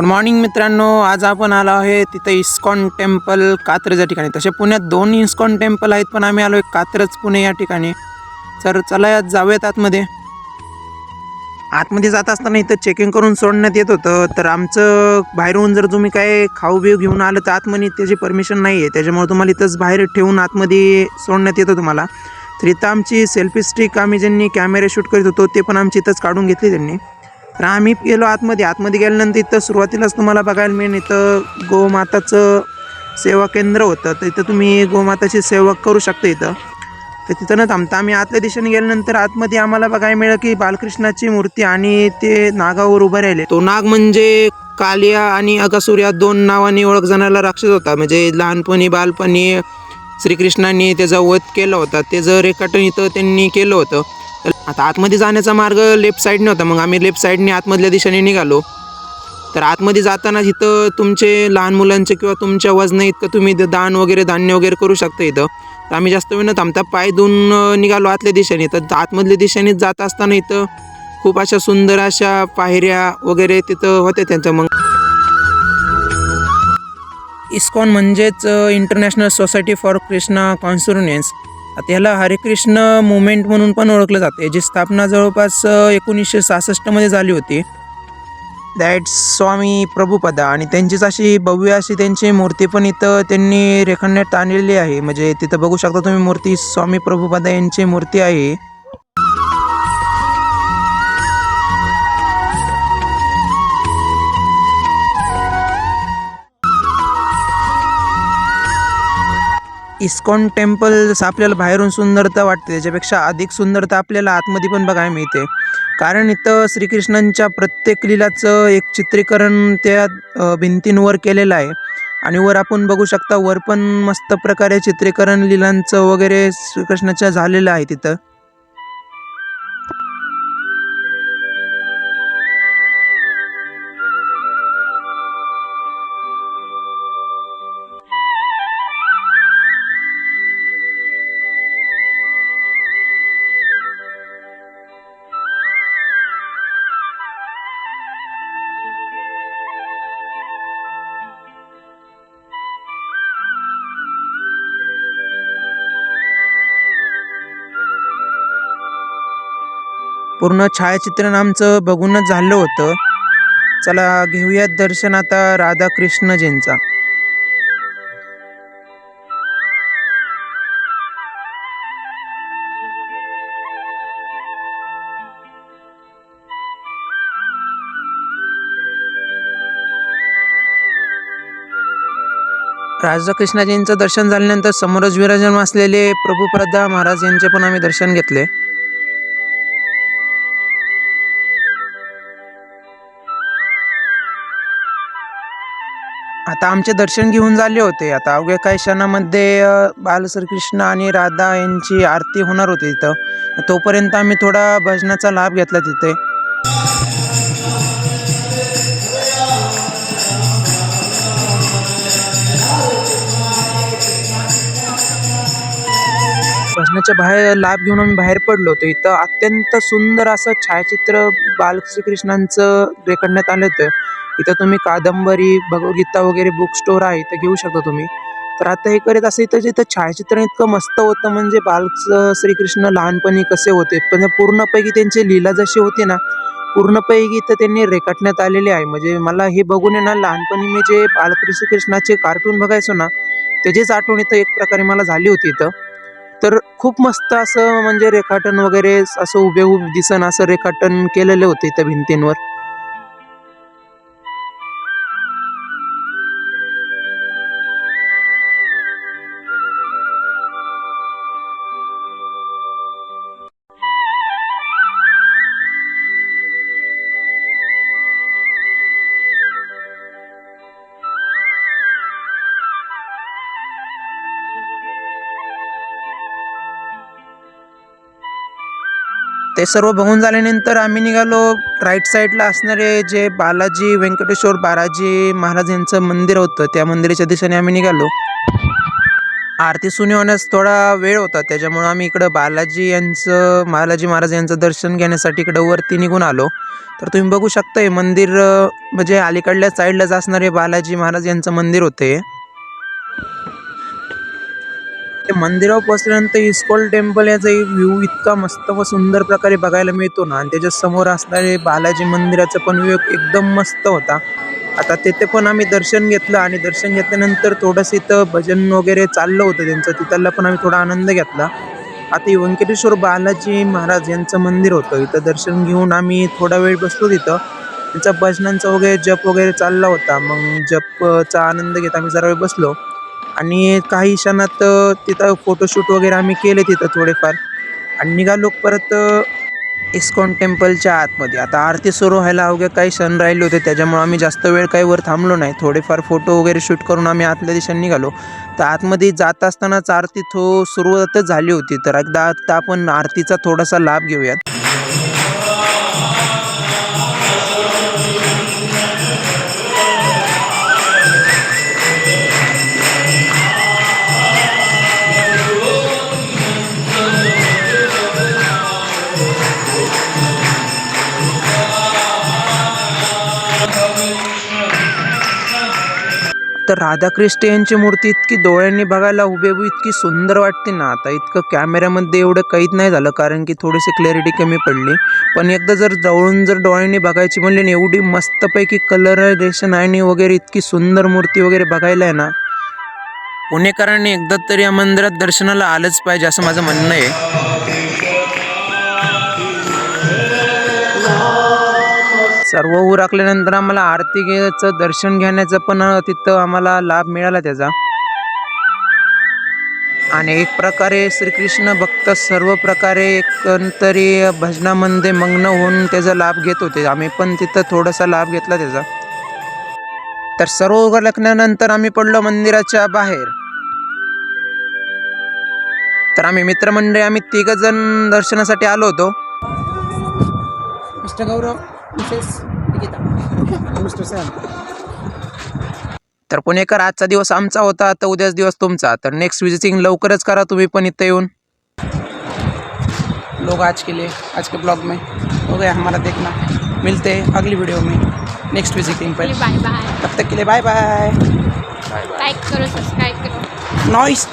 Good morning मित्रांनो आज आपण आलो आहे तिथं इस्कॉन टेम्पल कात्रज या ठिकाणी. तसे पुण्यात दोन इस्कॉन टेम्पल आहेत पण आम्ही आलो आहे कात्रज पुणे या ठिकाणी. तर चला यात जाऊयात आतमध्ये. आतमध्ये जात असताना इथं चेकिंग करून सोडण्यात येत होतं तर आमचं बाहेरून जर तुम्ही काय खाऊ बिऊ घेऊन आलं तर आतमध्ये त्याची परमिशन नाही आहे त्याच्यामुळे तुम्हाला इथंच बाहेर ठेवून आतमध्ये सोडण्यात येतं तुम्हाला तर इथं आमची सेल्फी स्टिक आम्ही ज्यांनी कॅमेरे शूट करीत होतो ते पण आमची इथंच काढून घेतली त्यांनी. तर आम्ही गेलो आतमध्ये. आतमध्ये गेल्यानंतर इथं सुरुवातीलाच तुम्हाला बघायला मिळेल इथं गोमाताचं सेवा केंद्र होतं. तर इथं तुम्ही गोमाताची सेवा करू शकता इथं. तर तिथं न थांबता आम्ही आतल्या दिशेने गेल्यानंतर आतमध्ये आम्हाला बघायला मिळेल की बालकृष्णाची मूर्ती आणि ते नागावर उभं राहिले. तो नाग म्हणजे कालिया आणि अगासूर या दोन नावांनी ओळख जाणारा राक्षस होता. म्हणजे लहानपणी बालपणी श्रीकृष्णांनी त्याचा वध केला होता. त्याचं रेखाटन इथं त्यांनी केलं होतं आता आतमध्ये जाण्याचा मार्ग लेफ्ट साईडने होता. मग आम्ही लेफ्ट साईडने आतमधल्या दिशेने निघालो. तर आतमध्ये जाताना इथं तुमचे लहान मुलांचे किंवा तुमच्या वजन इतकं तुम्ही इथं दान वगैरे धान्य वगैरे करू शकता इथं. तर आम्ही जास्त वेळ न थांबता पाय धुवून निघालो आतल्या दिशेने. तर आतमधल्या दिशेने जात असताना इथं खूप अशा सुंदर अशा पायऱ्या वगैरे तिथं होत्या त्यांच्या. मग इस्कॉन म्हणजेच international society for Krishna consciousness आता याला हरेकृष्ण मुवमेंट म्हणून पण ओळखलं जाते. याची स्थापना जवळपास एकोणीसशे सहासष्टमध्ये झाली होती. दॅट स्वामी प्रभुपदा आणि त्यांचीच अशी भव्य अशी त्यांची मूर्ती पण इथं त्यांनी रेखाटण्यात आणलेली आहे. म्हणजे तिथं बघू शकता तुम्ही मूर्ती स्वामी प्रभुपदा यांची मूर्ती आहे. इस्कॉन टेम्पल जसं आपल्याला बाहेरून सुंदरता वाटते. त्याच्यापेक्षा अधिक सुंदरता आपल्याला आतमध्ये पण बघायला मिळते. कारण इथं श्रीकृष्णांच्या प्रत्येक लीलाचं एक चित्रीकरण त्या भिंतींवर केलेलं आहे. आणि वर आपण बघू शकता वर पण मस्त प्रकारे चित्रीकरण लीलांचं वगैरे श्रीकृष्णाच्या झालेलं आहे तिथं. पूर्ण छायाचित्रण आमचं बघूनच झालं होतं. चला घेऊयात दर्शन आता राधाकृष्णजींचा. राधाकृष्णाजींचं दर्शन झाल्यानंतर समोरच विराजमान असलेले प्रभुप्रदा महाराज यांचे पण आम्ही दर्शन घेतले. आता आमचे दर्शन घेऊन झाले होते. आता अवघ्या काही क्षणामध्ये बालश्रीकृष्ण आणि राधा यांची आरती होणार होती तिथं तोपर्यंत आम्ही थोडा भजनाचा लाभ घेतला तिथे. भजनाच्या बाहेर लाभ घेऊन आम्ही बाहेर पडलो होतो. इथं अत्यंत सुंदर असं छायाचित्र बाल श्रीकृष्णांचं रेखाटण्यात आलं होतं. इथं तुम्ही कादंबरी भगवद्गीता वगैरे बुक स्टोर आहे इथं घेऊ शकता तुम्ही. तर आता हे करत असं इथं जिथं छायाचित्रण इतकं मस्त होतं म्हणजे बाल श्रीकृष्ण लहानपणी कसे होते पण पूर्णपैकी त्यांची लीला जशी होती ना पूर्णपैकी इथं त्यांनी रेखाटण्यात आलेली आहे. म्हणजे मला हे बघून आहे ना लहानपणी मी जे बालकृष्ण कृष्णाचे कार्टून बघायचो ना त्याचीच आठवण इथं एक प्रकारे मला झाली होती इथं. तर खूप मस्त असं म्हणजे रेखाटन वगैरे असं उभेहूब दिसन असं रेखाटन केलेले होते त्या भिंतींवर. ते सर्व बघून झाल्यानंतर आम्ही निघालो राईट साईडला असणारे जे बालाजी व्यंकटेश्वर बालाजी महाराज यांचं मंदिर होतं त्या मंदिराच्या दिशेने आम्ही निघालो. आरती सुनी होण्यास थोडा वेळ होता त्याच्यामुळं आम्ही इकडं बालाजी यांचं बालाजी महाराज यांचं दर्शन घेण्यासाठी इकडं वरती निघून आलो. तर तुम्ही बघू शकता हे मंदिर म्हणजे अलीकडल्या साईडलाच असणारे बालाजी महाराज यांचं मंदिर होते. ते मंदिरावर पोहोचल्यानंतर इस्कॉल टेम्पल याचा व्ह्यू इतका मस्त व सुंदर प्रकारे बघायला मिळतो ना. आणि त्याच्यासमोर असणारे बालाजी मंदिराचा पण व्ह्यू एकदम मस्त होता. आता तिथे पण आम्ही दर्शन घेतलं आणि दर्शन घेतल्यानंतर थोडंसं इथं भजन वगैरे चाललं होतं त्यांचं. तिथला पण आम्ही थोडा आनंद घेतला. आता व्यंकटेश्वर बालाजी महाराज यांचं मंदिर होतं. इथं दर्शन घेऊन आम्ही थोडा वेळ बसलो तिथं. त्यांचा भजनांचा वगैरे जप वगैरे चालला होता. मग जपचा आनंद घेत आम्ही जरा वेळ बसलो. आणि काही क्षणात तिथं फोटोशूट वगैरे आम्ही केले तिथं थोडेफार. आणि निघालो परत इस्कॉन टेम्पलच्या आतमध्ये. आता आरती सुरू व्हायला अवघे काही क्षण राहिले होते त्याच्यामुळे आम्ही जास्त वेळ काही वर थांबलो नाही. थोडेफार फोटो वगैरे शूट करून आम्ही आतल्या दिशेने निघालो. तर आतमध्ये जात असतानाच आरती थो सुरुवातच झाली होती. तर एकदा आता आपण आरतीचा थोडासा लाभ घेऊयात. तर राधाकृष्ण यांची मूर्ती इतकी डोळ्यांनी बघायला हुबेहूब इतकी सुंदर वाटते ना. आता इतकं कॅमेऱ्यामध्ये एवढं काहीच नाही झालं कारण की थोडीशी क्लॅरिटी कमी पडली. पण एकदा जर जवळून जर डोळ्यांनी बघायची म्हणली ना एवढी मस्तपैकी कलरेशन आणि वगैरे इतकी सुंदर मूर्ती वगैरे बघायला आहे ना पुणेकरांनी एकदा तरी या मंदिरात दर्शनाला आलंच पाहिजे असं माझं म्हणणं आहे. सर्व उरकल्यानंतर आम्हाला आरतीचं दर्शन घेण्याचं पण तिथं आम्हाला लाभ मिळाला त्याचा. आणि एक प्रकारे श्रीकृष्ण भक्त सर्व प्रकारे एकंतरी भजनामध्ये मग्न होऊन त्याचा लाभ घेत होते. आम्ही पण तिथं थोडासा लाभ घेतला त्याचा. तर सर्व उरकल्यानंतर आम्ही पडलो मंदिराच्या बाहेर. तर आम्ही मित्रमंडळी आम्ही तिघ जण दर्शनासाठी आलो होतो. Mister Gaurav missus Nikita mister Sam. तर पुणेकर आजचा दिवस आमचा होता तर उद्याच दिवस तुमचा. तर नेक्स्ट विजिटिंग लवकरच करा तुम्ही पण इथं येऊन. लोग आज के लिए आज के ब्लॉग में. हो गया हमारा देखना. मिलते हैं अगली वीडियो में. नेक्स्ट विजिटिंग पर. बाय बाय तब तक के लिए बाय बाय लाइक करो सब्सक्राइब करो. नॉइस